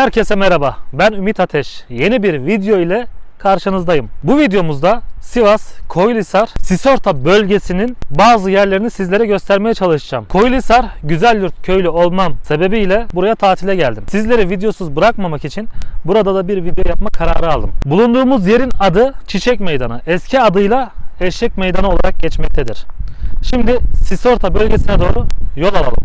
Herkese merhaba. Ben Ümit Ateş. Yeni bir video ile karşınızdayım. Bu videomuzda Sivas, Koylisar, Sisorta bölgesinin bazı yerlerini sizlere göstermeye çalışacağım. Koylisar, Güzelyurt köylü olmam sebebiyle buraya tatile geldim. Sizleri videosuz bırakmamak için burada da bir video yapma kararı aldım. Bulunduğumuz yerin adı Çiçek Meydanı. Eski adıyla Eşek Meydanı olarak geçmektedir. Şimdi Sisorta bölgesine doğru yol alalım.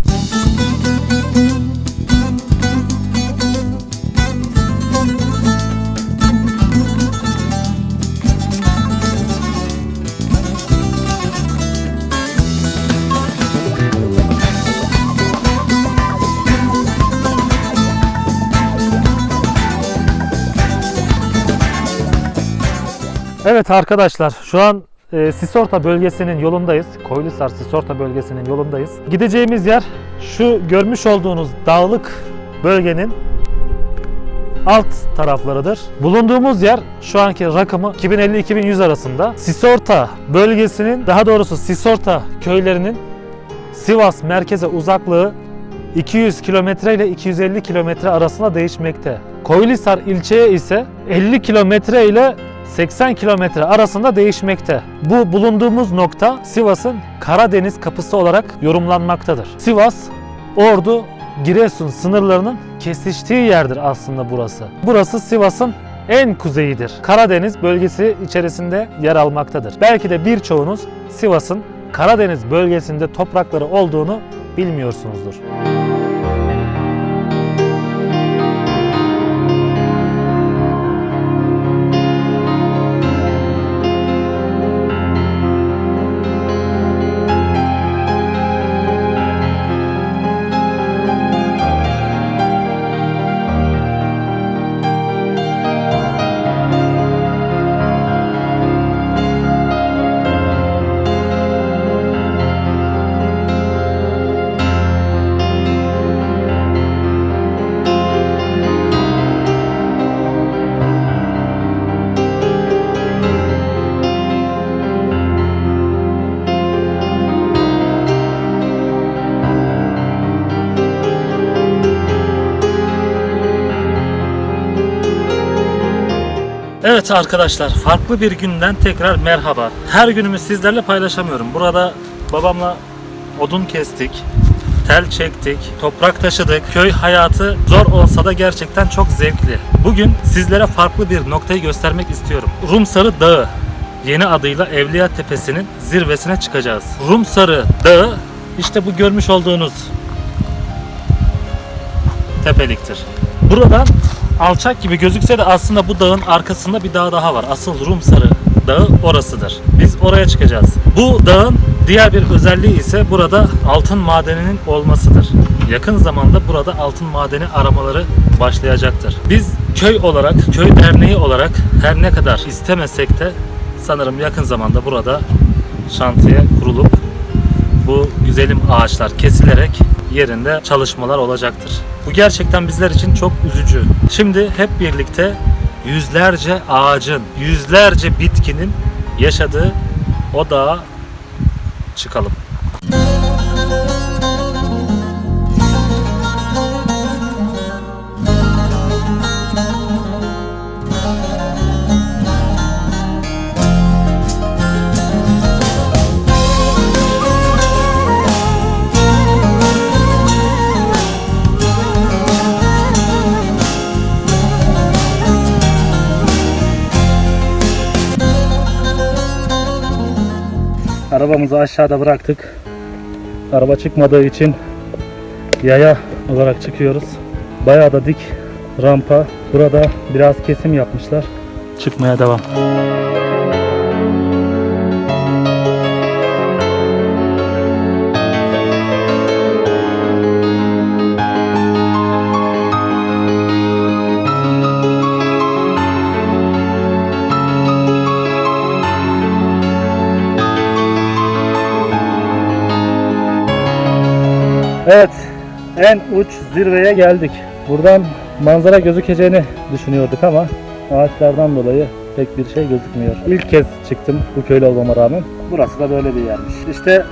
Evet arkadaşlar şu an e, Sisorta bölgesinin yolundayız. Koylisar Sisorta bölgesinin yolundayız. Gideceğimiz yer şu görmüş olduğunuz dağlık bölgenin alt taraflarıdır. Bulunduğumuz yer şu anki rakamı 2050-2100 arasında. Sisorta bölgesinin daha doğrusu Sisorta köylerinin Sivas merkeze uzaklığı 200 kilometre ile 250 kilometre arasında değişmekte. Koylisar ilçeye ise 50 kilometre ile 80 kilometre arasında değişmekte. Bu bulunduğumuz nokta Sivas'ın Karadeniz kapısı olarak yorumlanmaktadır. Sivas, Ordu, Giresun sınırlarının kesiştiği yerdir aslında burası. Burası Sivas'ın en kuzeyidir. Karadeniz bölgesi içerisinde yer almaktadır. Belki de birçoğunuz Sivas'ın Karadeniz bölgesinde toprakları olduğunu bilmiyorsunuzdur. Evet arkadaşlar farklı bir günden tekrar merhaba. Her günümü sizlerle paylaşamıyorum. Burada babamla odun kestik, tel çektik, toprak taşıdık. Köy hayatı zor olsa da gerçekten çok zevkli. Bugün sizlere farklı bir noktayı göstermek istiyorum. Rumsarı Dağı. Yeni adıyla Evliya Tepesi'nin zirvesine çıkacağız. Rumsarı Dağı işte bu görmüş olduğunuz tepeliktir. Buradan alçak gibi gözükse de aslında bu dağın arkasında bir dağ daha var. Asıl Rumsarı Dağı orasıdır. Biz oraya çıkacağız. Bu dağın diğer bir özelliği ise burada altın madeninin olmasıdır. Yakın zamanda burada altın madeni aramaları başlayacaktır. Biz köy olarak, köy derneği olarak her ne kadar istemesek de sanırım yakın zamanda burada şantiye kurulup bu güzelim ağaçlar kesilerek yerinde çalışmalar olacaktır. Bu gerçekten bizler için çok üzücü. Şimdi hep birlikte yüzlerce ağacın, yüzlerce bitkinin yaşadığı o dağa çıkalım. Arabamızı aşağıda bıraktık. Araba çıkmadığı için yaya olarak çıkıyoruz. Bayağı da dik rampa. Burada biraz kesim yapmışlar. Çıkmaya devam. Uç zirveye geldik. Buradan manzara gözükeceğini düşünüyorduk ama ağaçlardan dolayı pek bir şey gözükmüyor. İlk kez çıktım bu köylü olmama rağmen. Burası da böyle bir yermiş. İşte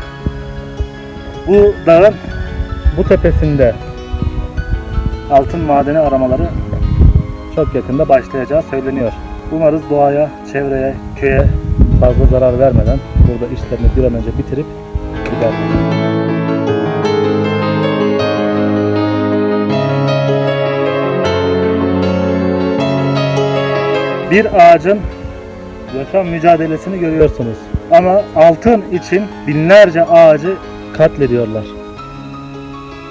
bu dağın bu tepesinde altın madeni aramaları çok yakında başlayacağı söyleniyor. Umarız doğaya, çevreye, köye fazla zarar vermeden burada işlerini bir an önce bitirip giderler. Bir ağacın yaşam mücadelesini görüyorsunuz. Ama altın için binlerce ağacı katlediyorlar.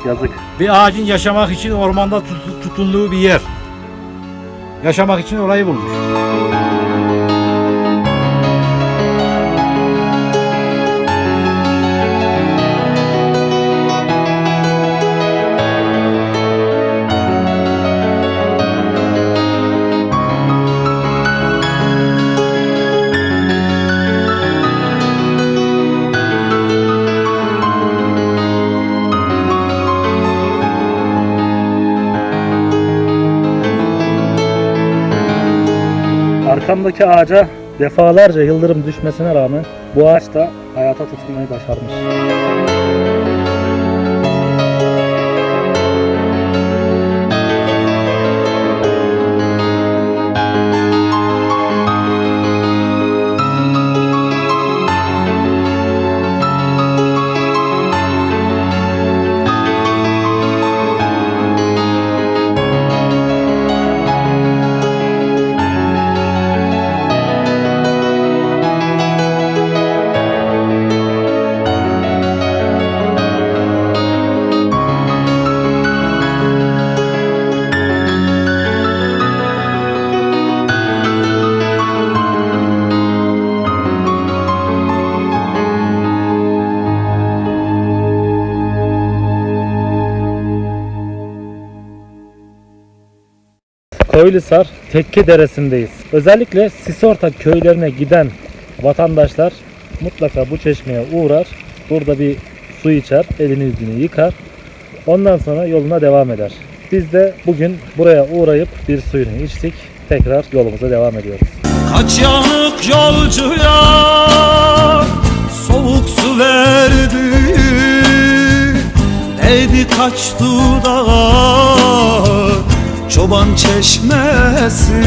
Yazık. Bir ağacın yaşamak için ormanda tut- tutunduğu bir yer. Yaşamak için orayı bulmuş. Arkamdaki ağaca defalarca yıldırım düşmesine rağmen bu ağaç da hayata tutunmayı başarmış. Koylisar Tekke Deresi'ndeyiz. Özellikle Sisorta köylerine giden vatandaşlar mutlaka bu çeşmeye uğrar. Burada bir su içer, elini yüzünü yıkar. Ondan sonra yoluna devam eder. Biz de bugün buraya uğrayıp bir suyunu içtik. Tekrar yolumuza devam ediyoruz. Kaç yanık yolcuya soğuk su verdi Değdi kaç dudağa çoban çeşmesi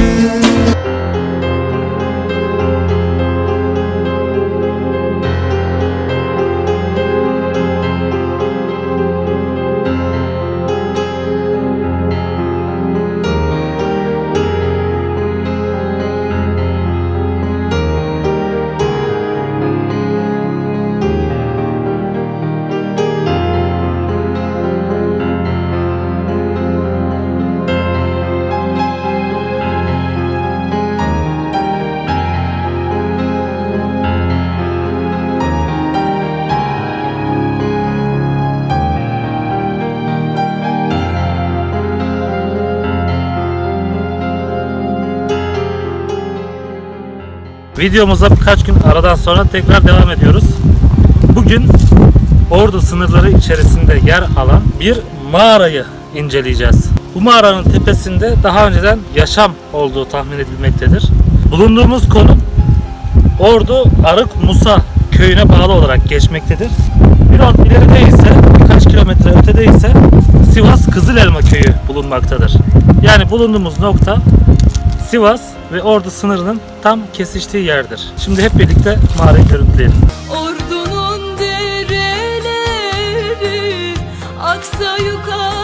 Videomuza birkaç gün aradan sonra tekrar devam ediyoruz. Bugün Ordu sınırları içerisinde yer alan bir mağarayı inceleyeceğiz. Bu mağaranın tepesinde daha önceden yaşam olduğu tahmin edilmektedir. Bulunduğumuz konum Ordu Arık Musa köyüne bağlı olarak geçmektedir. Biraz ileride ise birkaç kilometre ötede ise Sivas Kızılelma köyü bulunmaktadır. Yani bulunduğumuz nokta Sivas ve Ordu sınırının tam kesiştiği yerdir. Şimdi hep birlikte mağarayı görüntüleyelim. Ordunun dereleri aksa yukarı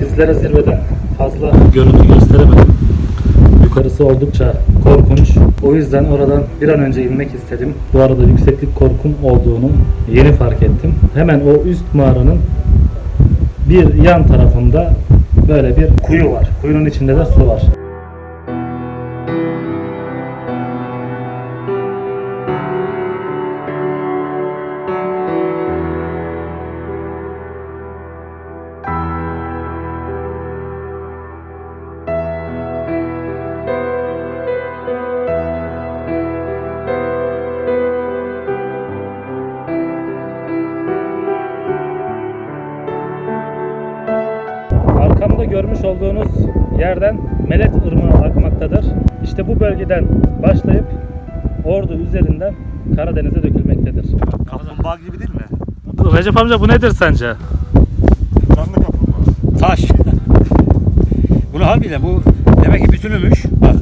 sizlere zirveden fazla görüntü gösteremedim. Yukarısı oldukça korkunç. O yüzden oradan bir an önce inmek istedim. Bu arada yükseklik korkum olduğunu yeni fark ettim. Hemen o üst mağaranın bir yan tarafında böyle bir kuyu var. Kuyunun içinde de su var. Görmüş olduğunuz yerden Melet Irmağı akmaktadır. İşte bu bölgeden başlayıp Ordu üzerinden Karadeniz'e dökülmektedir. Kaplumbağa gibi değil mi? Recep amca bu nedir sence? Canlı kaplumbağa. Taş. Bunu harbiden bu demek ki bütünümüş. Bak.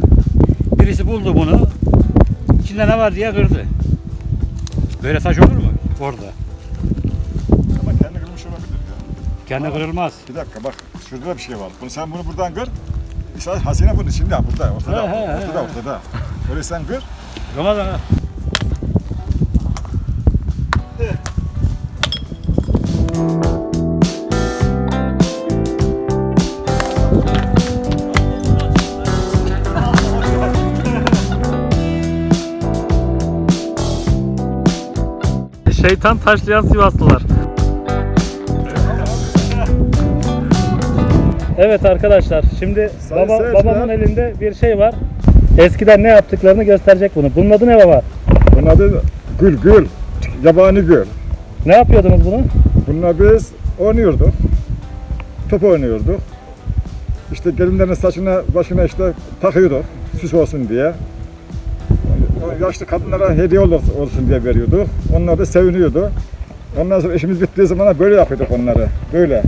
Birisi buldu bunu. İçinde ne var diye kırdı. Böyle taş olur mu? Orada. Ama kendi kırmış olabilir ya. Kendi kırılmaz. Bir dakika bak şurada da bir şey var. Bunu sen bunu buradan kır. İşte hazine bunun içinde burada ortada. He, he, he, ortada he. ortada. Öyle sen kır. Ramazan ha. Şeytan taşlayan Sivaslılar. Evet arkadaşlar şimdi Sayın baba, seyirciler. babamın elinde bir şey var. Eskiden ne yaptıklarını gösterecek bunu. Bunun adı ne baba? Bunun adı gül gül. Yabani gül. Ne yapıyordunuz bunu? Bununla biz oynuyorduk. Top oynuyorduk. İşte gelinlerin saçına başına işte takıyorduk. Süs olsun diye. O yaşlı kadınlara hediye ol- olsun diye veriyorduk. Onlar da seviniyordu. Ondan sonra işimiz bittiği zaman böyle yapıyorduk onları. Böyle.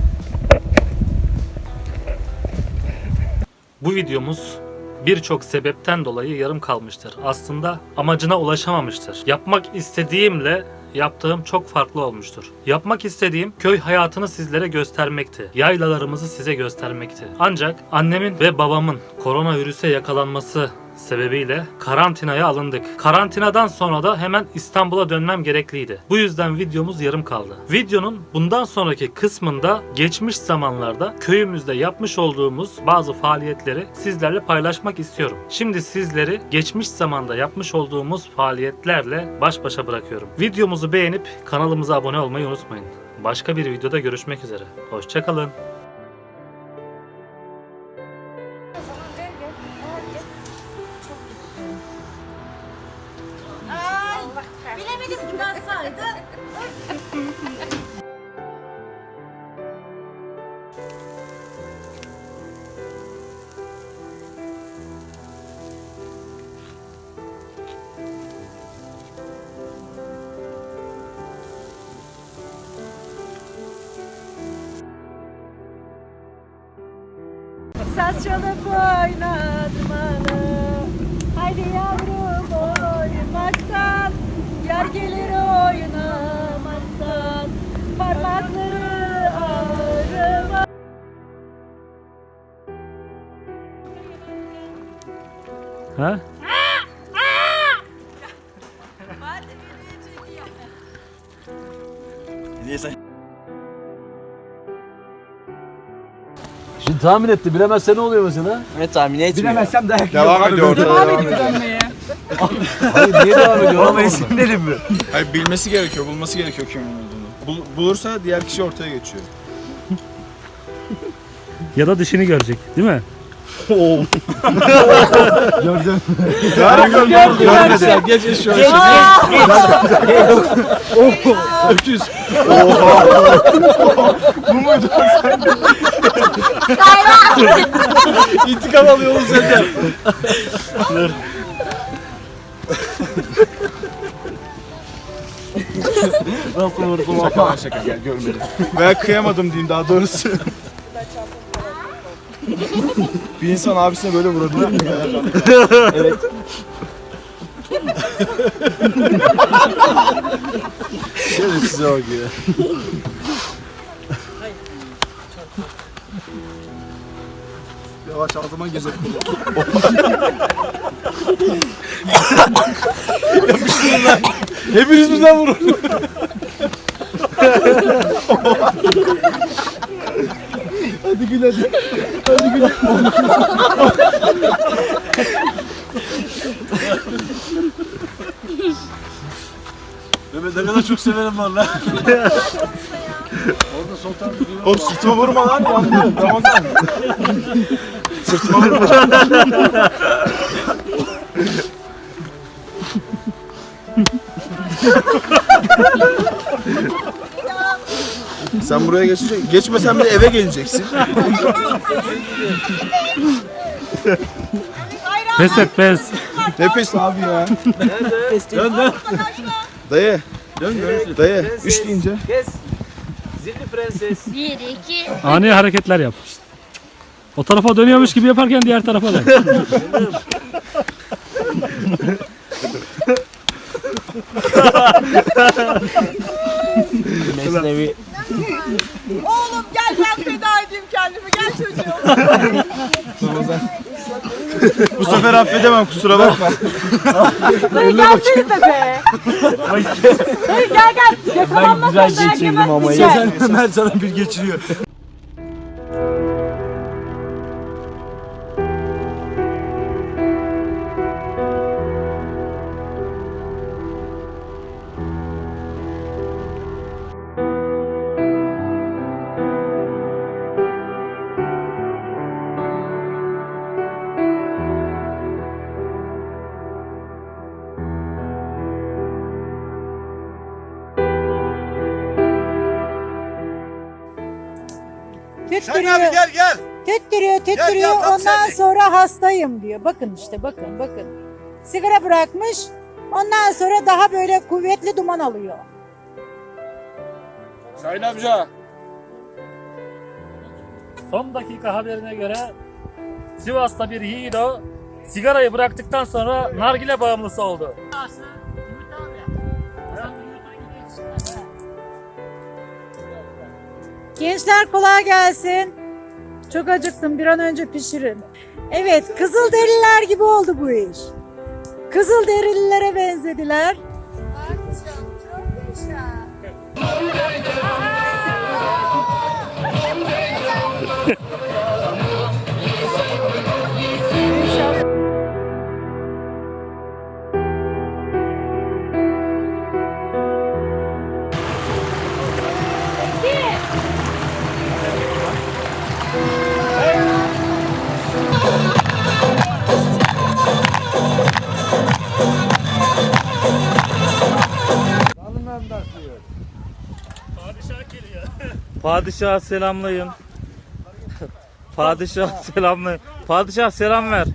Bu videomuz birçok sebepten dolayı yarım kalmıştır. Aslında amacına ulaşamamıştır. Yapmak istediğimle yaptığım çok farklı olmuştur. Yapmak istediğim köy hayatını sizlere göstermekti. Yaylalarımızı size göstermekti. Ancak annemin ve babamın koronavirüse yakalanması sebebiyle karantinaya alındık. Karantinadan sonra da hemen İstanbul'a dönmem gerekliydi. Bu yüzden videomuz yarım kaldı. Videonun bundan sonraki kısmında geçmiş zamanlarda köyümüzde yapmış olduğumuz bazı faaliyetleri sizlerle paylaşmak istiyorum. Şimdi sizleri geçmiş zamanda yapmış olduğumuz faaliyetlerle baş başa bırakıyorum. Videomuzu beğenip kanalımıza abone olmayı unutmayın. Başka bir videoda görüşmek üzere. Hoşçakalın. Saz çalıp oynadım ana Haydi yavrum oynamaktan Yar gelir oynamaktan Parmakları ağrıma Ha? Tahmin etti. Bilemezse ne oluyor mesela? Ne tahmin etmiyor. Bilemezsem dayak Devam ediyor orada. Devam ediyor dönmeye. Hayır niye devam ediyor? Ama isimlerim mi? Hayır bilmesi gerekiyor, bulması gerekiyor kimin olduğunu. Bul- bulursa diğer kişi ortaya geçiyor. Ya da dişini görecek, değil mi? Görmedi. Geç şöyle. Öküz. İntikam alıyor oğlum senden. Nasıl vurdum Şaka şaka gel görmedim. Veya kıyamadım diyeyim daha doğrusu. bir insan abisine böyle vurabilir mi? evet. Şerefsize bak ya. Yavaş o zaman gezer. Yapıştırın lan. Hepiniz birden vurun. hadi gül hadi. Hadi gül. Mehmet ne kadar çok severim var lan. Oğlum sırtıma vurma lan yandı. Ramazan. Sırtıma vurma. Sen buraya geçecek. Geçmesen bile eve geleceksin. Pes et pes. Ne pes abi ya. Dön dön. Dayı. Dön dön. Dayı. Üç deyince. Kes. Zilli prenses. Bir, iki. Ani hareketler yap. O tarafa dönüyormuş gibi yaparken diğer tarafa dön. Mesnevi. Oğlum gel ben feda edeyim kendimi gel çocuğum. Bu sefer affedemem kusura bakma. Dayı gelsenize be. Dayı gel gel. Yakalanmazsan Ben güzel belki geçirdim ben ama gideceğim. Ömer sana bir geçiriyor. Tüttürüyor, gel gel. tüttürüyor, tüttürüyor. gel, tam Ondan senlik. sonra hastayım diyor. Bakın işte bakın bakın. Sigara bırakmış. Ondan sonra daha böyle kuvvetli duman alıyor. Sayın amca. Son dakika haberine göre Sivas'ta bir yiğido sigarayı bıraktıktan sonra nargile bağımlısı oldu. Gençler kolay gelsin. Çok acıktım. Bir an önce pişirin. Evet, kızıl deriler gibi oldu bu iş. Kızıl derililere benzediler. Padişah selamlayın. Padişah selamlayın. Padişah selam ver.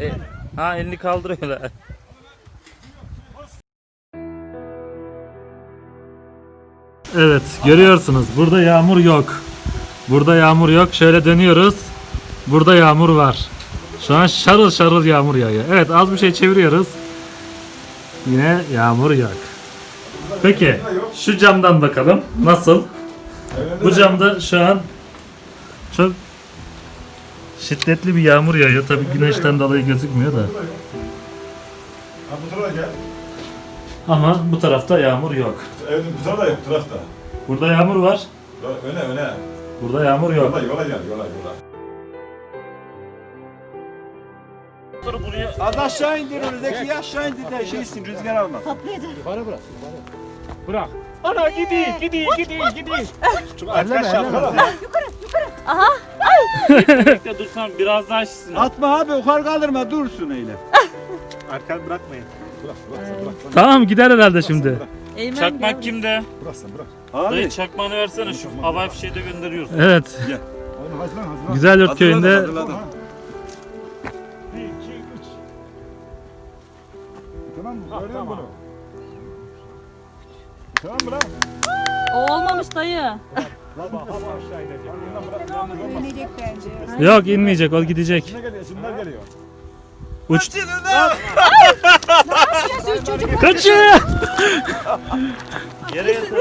E, ha elini kaldırıyorlar. Evet görüyorsunuz burada yağmur yok. Burada yağmur yok. Şöyle dönüyoruz. Burada yağmur var. Şu an şarıl şarıl yağmur yağıyor. Evet az bir şey çeviriyoruz. Yine yağmur yok. Peki şu camdan bakalım. Nasıl? Bu camda şu an çok şiddetli bir yağmur yağıyor. Tabii güneşten dolayı gözükmüyor da. Ha bu tarafa gel. Ama bu tarafta yağmur yok. Evin bu tarafa yok bu tarafta. Burada yağmur var. Öne öne. Burada yağmur yok. Yola yola gel yola yola. Az aşağı indir onu Zeki aşağı indir de şeysin rüzgar alma. Ana gidiyor, gidiyor, gidiyor, gidiyor. Arkadaşlar Bekle dursan biraz daha şişsin. atma abi yukarı kaldırma dursun öyle. Arkanı bırakmayın. Bırak bırak bırak. Tamam gider herhalde şimdi. Çakmak kimde? Bırak sen bırak. Dayı Abi çakmağını versene şu havai fişeği de gönderiyorsun. Evet. Onu hazırlan hazırlan. Güzel köyünde hazırladım. Bir, iki, üç. Tamam mı? Görüyor musun bunu? Tamam mı lan? O olmamış dayı. Baba hava aşağı inecek. Bundan bırak yanına durma. İnecek bence. Yok inmeyecek o gidecek. Şuna geliyor, şunlar geliyor. Uç. Ya şu çocuk Kaçıyor. Yere yatır.